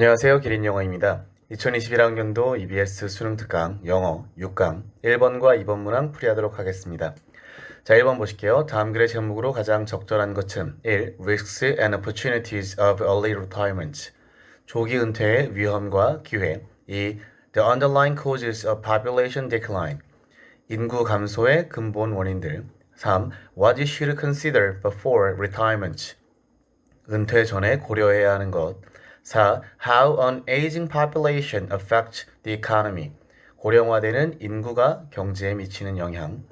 안녕하세요. 기린 영어입니다. 2021학년도 EBS 수능 특강 영어 6강 1번과 2번 문항 풀이하도록 하겠습니다. 자, 1번 보실게요. 다음 글의 제목으로 가장 적절한 것은 1. Risks and Opportunities of Early Retirement 조기 은퇴의 위험과 기회 2. The underlying causes of population decline 인구 감소의 근본 원인들 3. What you should consider before retirement 은퇴 전에 고려해야 하는 것. 4. How an aging population affects the economy. 고령화되는 인구가 경제에 미치는 영향.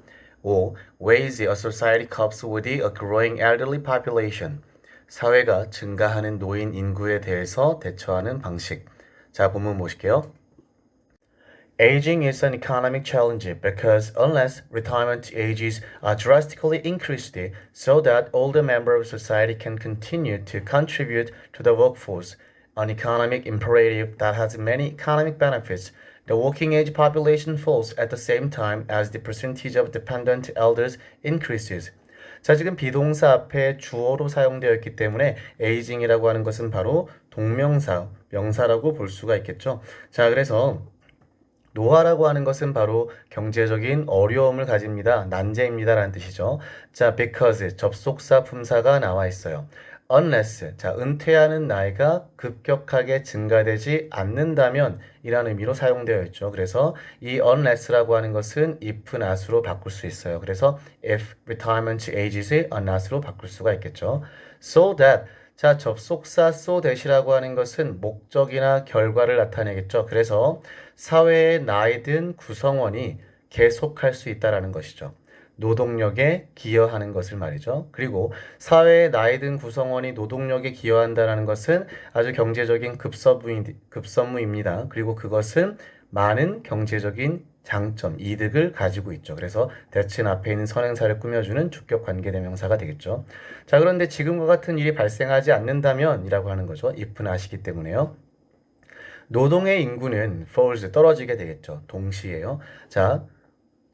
5. Ways a society copes with a growing elderly population. 사회가 증가하는 노인 인구에 대해서 대처하는 방식. 자, 본문 보실게요. Aging is an economic challenge because unless retirement ages are drastically increased so that older members of society can continue to contribute to the workforce, an economic imperative that has many economic benefits, the working age population falls at the same time as the percentage of dependent elders increases. 자, 지금 비동사 앞에 주어로 사용되어 있기 때문에 aging이라고 하는 것은 바로 동명사, 명사라고 볼 수가 있겠죠. 자, 그래서 노화라고 하는 것은 바로 경제적인 어려움을 가집니다. 난제입니다. 라는 뜻이죠. 자, because, 접속사 품사가 나와 있어요. Unless, 자, 은퇴하는 나이가 급격하게 증가되지 않는다면 이라는 의미로 사용되어 있죠. 그래서 이 unless라고 하는 것은 if not으로 바꿀 수 있어요. 그래서 if retirement ages are not으로 바꿀 수가 있겠죠. so that, 자, 접속사 so that이라고 하는 것은 목적이나 결과를 나타내겠죠. 그래서 사회의 나이 든 구성원이 계속할 수 있다라는 것이죠. 노동력에 기여하는 것을 말이죠. 그리고 사회의 나이 든 구성원이 노동력에 기여한다는 것은 아주 경제적인 급선무, 급선무 입니다. 그리고 그것은 많은 경제적인 장점, 이득을 가지고 있죠. 그래서 대칭 앞에 있는 선행사를 꾸며주는 주격 관계대명사가 되겠죠. 자, 그런데 지금과 같은 일이 발생하지 않는다면 이라고 하는 거죠. if는 아시기 때문에요. 노동의 인구는 falls 떨어지게 되겠죠. 동시에요. 자,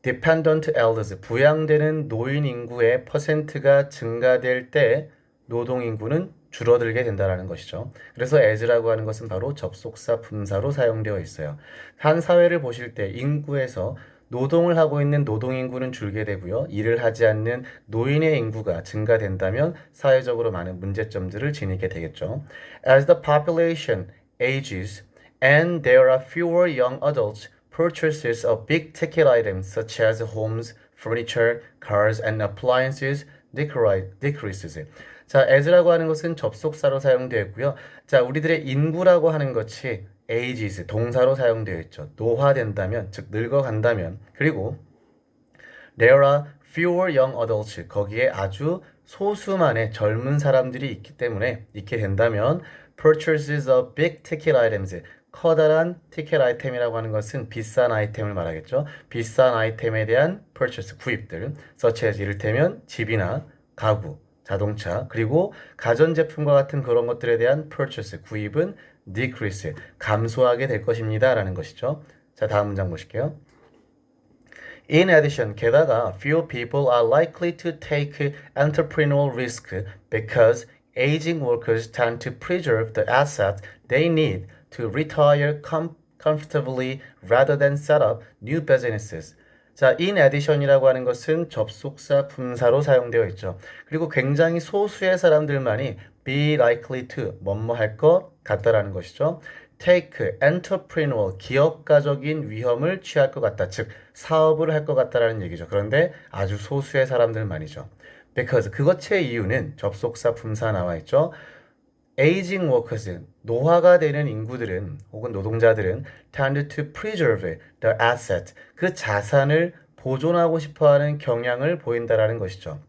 dependent elders 부양되는 노인 인구의 퍼센트가 증가될 때 노동 인구는 줄어들게 된다라는 것이죠. 그래서 as라고 하는 것은 바로 접속사 분사로 사용되어 있어요. 한 사회를 보실 때 인구에서 노동을 하고 있는 노동 인구는 줄게 되고요. 일을 하지 않는 노인의 인구가 증가된다면 사회적으로 많은 문제점들을 지니게 되겠죠. As the population ages and there are fewer young adults, purchases of big ticket items such as homes, furniture, cars, and appliances decreases. 자, as라고 하는 것은 접속사로 사용되었고요. 자, 우리들의 인구라고 하는 것이 ages 동사로 사용되어 있죠. 노화된다면, 즉 늙어간다면. 그리고 there are fewer young adults 거기에 아주 소수만의 젊은 사람들이 있기 때문에 있게 된다면 purchases of big ticket items 커다란 티켓 아이템이라고 하는 것은 비싼 아이템을 말하겠죠. 비싼 아이템에 대한 purchase 구입들, such as 이를테면 집이나 가구, 자동차, 그리고 가전제품과 같은 그런 것들에 대한 purchase 구입은 decrease 감소하게 될 것입니다. 라는 것이죠. 자, 다음 문장 보실게요. In addition, 게다가 few people are likely to take entrepreneurial risk because aging workers tend to preserve the assets they need to retire com comfortably rather than set up new businesses. 자, in addition이라고 하는 것은 접속사 품사로 사용되어 있죠. 그리고 굉장히 소수의 사람들만이 be likely to 뭐뭐 할 것 같다라는 것이죠. take entrepreneurial 기업가적인 위험을 취할 것 같다. 즉 사업을 할 것 같다라는 얘기죠. 그런데 아주 소수의 사람들만이죠. because 그것의 이유는 접속사 품사 나와 있죠. Aging workers 노화가 되는 인구들은 혹은 노동자들은 tend to preserve the asset 그 자산을 보존하고 싶어하는 경향을 보인다라는 것이죠.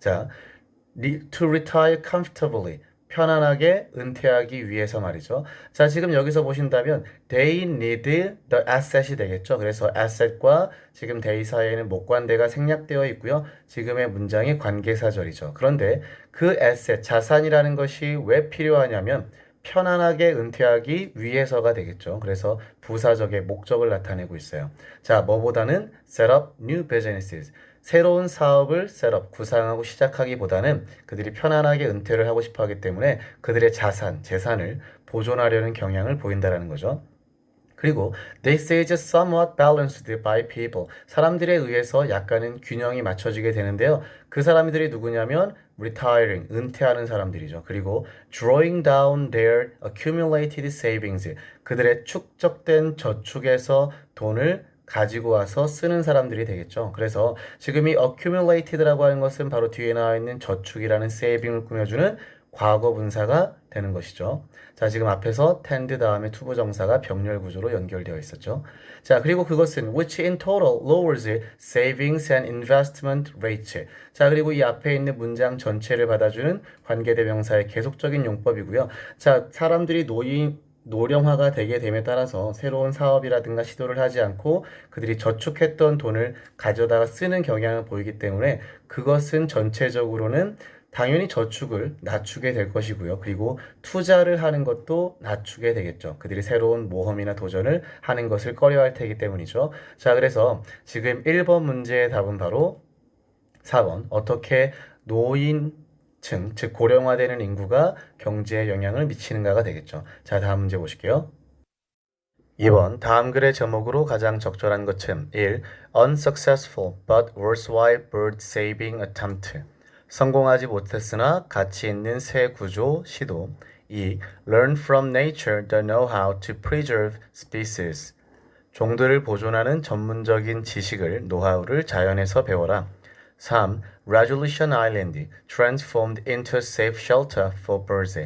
자, to retire comfortably 편안하게 은퇴하기 위해서 말이죠. 자, 지금 여기서 보신다면 they need the asset이 되겠죠. 그래서 asset과 지금 they 사이에는 목관대가 생략되어 있고요. 지금의 문장이 관계사절이죠. 그런데 그 asset, 자산이라는 것이 왜 필요하냐면 편안하게 은퇴하기 위해서가 되겠죠. 그래서 부사적의 목적을 나타내고 있어요. 자, 뭐보다는 set up new businesses. 새로운 사업을 셋업, 구상하고 시작하기보다는 그들이 편안하게 은퇴를 하고 싶어 하기 때문에 그들의 자산, 재산을 보존하려는 경향을 보인다라는 거죠. 그리고 this is somewhat balanced by people. 사람들에 의해서 약간은 균형이 맞춰지게 되는데요. 그 사람들이 누구냐면 retiring, 은퇴하는 사람들이죠. 그리고 drawing down their accumulated savings. 그들의 축적된 저축에서 돈을 가지고 와서 쓰는 사람들이 되겠죠. 그래서 지금 이 accumulated라고 하는 것은 바로 뒤에 나와 있는 저축이라는 saving을 꾸며주는 과거 분사가 되는 것이죠. 자, 지금 앞에서 tend 다음에 투부 정사가 병렬 구조로 연결되어 있었죠. 자, 그리고 그것은 which in total lowers savings and investment rates. 자, 그리고 이 앞에 있는 문장 전체를 받아주는 관계대명사의 계속적인 용법이고요. 자, 사람들이 노인 노령화가 되게 됨에 따라서 새로운 사업이라든가 시도를 하지 않고 그들이 저축했던 돈을 가져다가 쓰는 경향을 보이기 때문에 그것은 전체적으로는 당연히 저축을 낮추게 될 것이고요. 그리고 투자를 하는 것도 낮추게 되겠죠. 그들이 새로운 모험이나 도전을 하는 것을 꺼려 할 테기 때문이죠. 자, 그래서 지금 1번 문제의 답은 바로 4번. 어떻게 노인 층, 즉 고령화되는 인구가 경제에 영향을 미치는가가 되겠죠. 자, 다음 문제 보실게요. 2번 다음 글의 제목으로 가장 적절한 것은 1. Unsuccessful but worthwhile bird saving attempt 성공하지 못했으나 가치 있는 새 구조 시도 2. Learn from nature the know-how to preserve species 종들을 보존하는 전문적인 지식을, 노하우를 자연에서 배워라. 3. Resolution Island transformed into a safe shelter for birds.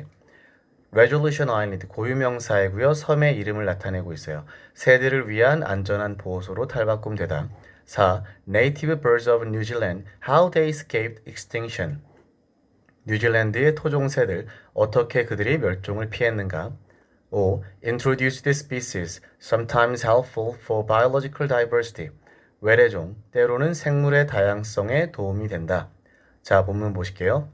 Resolution Island 고유명사이고요. 섬의 이름을 나타내고 있어요. 새들을 위한 안전한 보호소로 탈바꿈되다. 4. Native birds of New Zealand how they escaped extinction. 뉴질랜드의 토종 새들 어떻게 그들이 멸종을 피했는가? 5. Introduced species sometimes helpful for biological diversity. 외래종 때로는 생물의 다양성에 도움이 된다. 자, 본문 보실게요.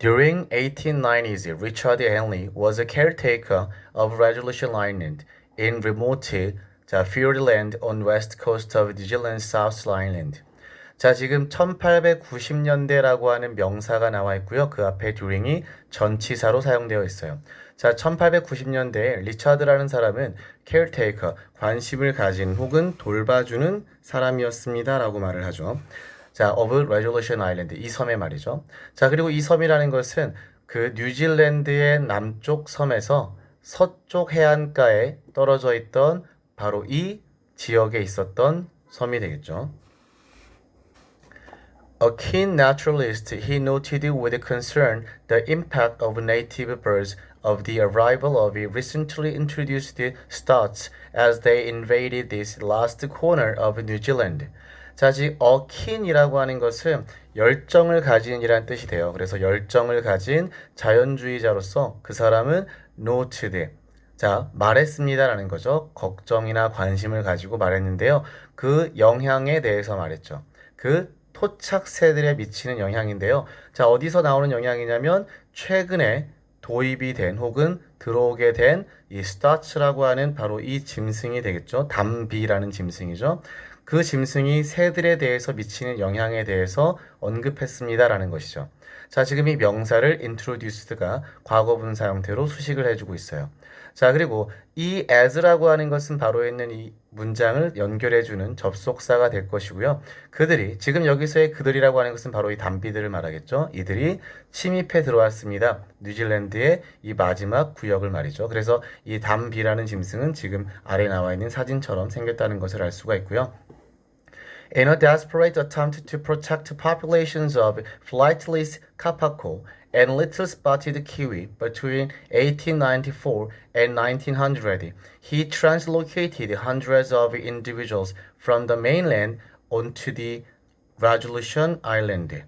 During 1890s, Richard Henley was a caretaker of Resolution Island in remote 자, Fiordland on west coast of New Zealand's South Island. 자, 지금 1890년대라고 하는 명사가 나와 있고요. 그 앞에 during이 전치사로 사용되어 있어요. 자, 1890년대에 리차드라는 사람은 caretaker, 관심을 가진 혹은 돌봐주는 사람이었습니다 라고 말을 하죠. 자, of Resolution Island 이 섬의 말이죠. 자, 그리고 이 섬이라는 것은 그 뉴질랜드의 남쪽 섬에서 서쪽 해안가에 떨어져 있던 바로 이 지역에 있었던 섬이 되겠죠. A keen naturalist, he noted with concern the impact of native birds of the arrival of recently introduced stoats as they invaded this last corner of New Zealand. 자, 즉, a keen이라고 하는 것은 열정을 가진이라는 뜻이 돼요. 그래서 열정을 가진 자연주의자로서 그 사람은 noted, 자, 말했습니다라는 거죠. 걱정이나 관심을 가지고 말했는데요. 그 영향에 대해서 말했죠. 그 토착새들에 미치는 영향인데요. 자, 어디서 나오는 영향이냐면 최근에 도입이 된 혹은 들어오게 된 이 스타츠라고 하는 바로 이 짐승이 되겠죠. 담비라는 짐승이죠. 그 짐승이 새들에 대해서 미치는 영향에 대해서 언급했습니다라는 것이죠. 자, 지금 이 명사를 introduced가 과거 분사 형태로 수식을 해주고 있어요. 자, 그리고 이 as라고 하는 것은 바로 있는 이 문장을 연결해주는 접속사가 될 것이고요. 그들이, 지금 여기서의 그들이라고 하는 것은 바로 이 담비들을 말하겠죠. 이들이 침입해 들어왔습니다. 뉴질랜드의 이 마지막 구역을 말이죠. 그래서 이 담비라는 짐승은 지금 아래 나와 있는 사진처럼 생겼다는 것을 알 수가 있고요. In a desperate attempt to protect populations of flightless kakapo and little spotted kiwi between 1894 and 1900, he translocated hundreds of individuals from the mainland onto the Resolution Island.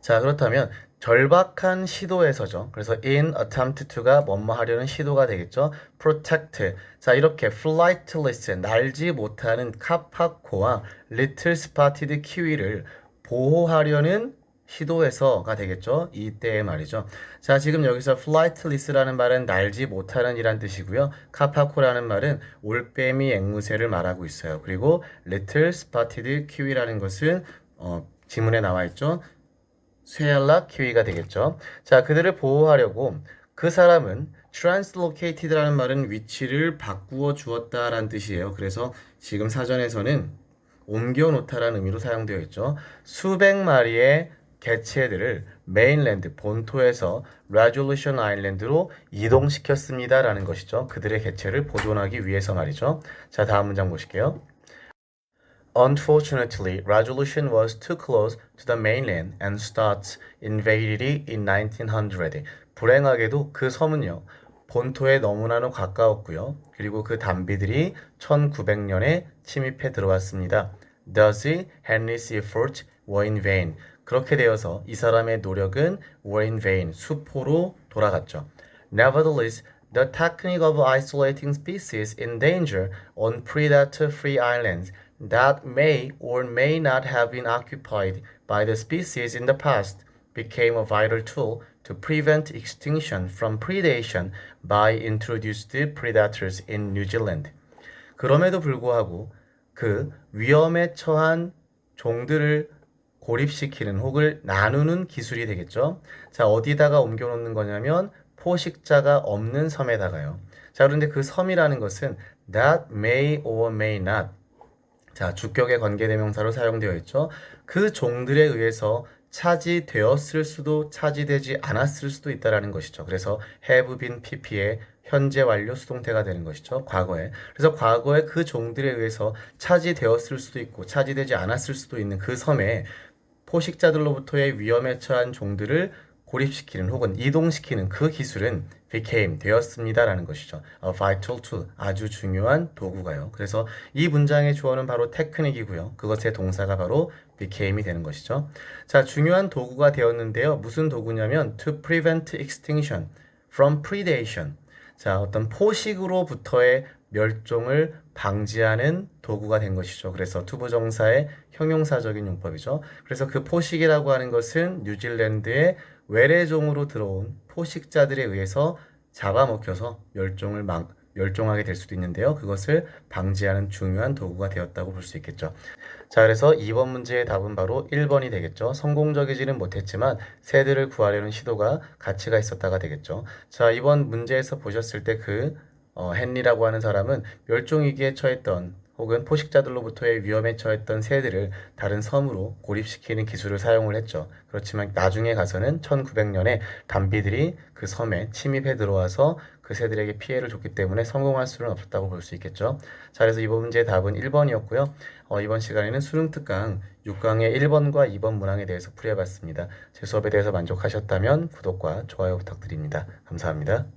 자, 그렇다면 절박한 시도에서죠. 그래서 in attempt to가 뭐뭐 하려는 시도가 되겠죠. protect. 자, 이렇게 flightless, 날지 못하는 카파코와 little spotted kiwi를 보호하려는 시도에서가 되겠죠. 이때의 말이죠. 자, 지금 여기서 flightless라는 말은 날지 못하는 이란 뜻이고요. 카파코라는 말은 올빼미 앵무새를 말하고 있어요. 그리고 little spotted kiwi라는 것은 어, 지문에 나와 있죠. 쇠연락 키위가 되겠죠. 자, 그들을 보호하려고 그 사람은 translocated라는 말은 위치를 바꾸어 주었다라는 뜻이에요. 그래서 지금 사전에서는 옮겨 놓다라는 의미로 사용되어 있죠. 수백 마리의 개체들을 메인랜드 본토에서 레졸루션 아일랜드로 이동시켰습니다라는 것이죠. 그들의 개체를 보존하기 위해서 말이죠. 자, 다음 문장 보실게요. Unfortunately, Resolution was too close to the mainland and Scots invaded it in 1900. 불행하게도 그 섬은요, 본토에 너무나도 가까웠고요. 그리고 그 담비들이 1900년에 침입해 들어왔습니다. Thus, Henry's efforts were in vain. 그렇게 되어서 이 사람의 노력은 were in vain, 수포로 돌아갔죠. Nevertheless, the technique of isolating species in danger on predator-free islands that may or may not have been occupied by the species in the past became a vital tool to prevent extinction from predation by introduced predators in New Zealand. 그럼에도 불구하고 그 위험에 처한 종들을 고립시키는 혹을 나누는 기술이 되겠죠. 자, 어디다가 옮겨 놓는 거냐면 포식자가 없는 섬에다가요. 자, 그런데 그 섬이라는 것은 that may or may not 자, 주격의 관계대명사로 사용되어 있죠. 그 종들에 의해서 차지되었을 수도 차지되지 않았을 수도 있다라는 것이죠. 그래서 have been pp의 현재 완료 수동태가 되는 것이죠. 과거에. 그래서 과거에 그 종들에 의해서 차지되었을 수도 있고 차지되지 않았을 수도 있는 그 섬에 포식자들로부터의 위험에 처한 종들을 고립시키는 혹은 이동시키는 그 기술은 became 되었습니다라는 것이죠. A vital tool 아주 중요한 도구가요. 그래서 이 문장의 주어는 바로 테크닉이고요. 그것의 동사가 바로 became이 되는 것이죠. 자, 중요한 도구가 되었는데요. 무슨 도구냐면 to prevent extinction from predation. 자, 어떤 포식으로부터의 멸종을 방지하는 도구가 된 것이죠. 그래서 투부정사의 형용사적인 용법이죠. 그래서 그 포식이라고 하는 것은 뉴질랜드의 외래종으로 들어온 포식자들에 의해서 잡아먹혀서 멸종을 막 멸종하게 될 수도 있는데요. 그것을 방지하는 중요한 도구가 되었다고 볼 수 있겠죠. 자, 그래서 2번 문제의 답은 바로 1번이 되겠죠. 성공적이지는 못했지만 새들을 구하려는 시도가 가치가 있었다가 되겠죠. 자, 이번 문제에서 보셨을 때그 어, 헨리라고 하는 사람은 멸종위기에 처했던 혹은 포식자들로부터의 위험에 처했던 새들을 다른 섬으로 고립시키는 기술을 사용을 했죠. 그렇지만 나중에 가서는 1900년에 담비들이 그 섬에 침입해 들어와서 그 새들에게 피해를 줬기 때문에 성공할 수는 없었다고 볼 수 있겠죠. 자, 그래서 이번 문제의 답은 1번이었고요. 어, 이번 시간에는 수능 특강 6강의 1번과 2번 문항에 대해서 풀이해봤습니다. 제 수업에 대해서 만족하셨다면 구독과 좋아요 부탁드립니다. 감사합니다.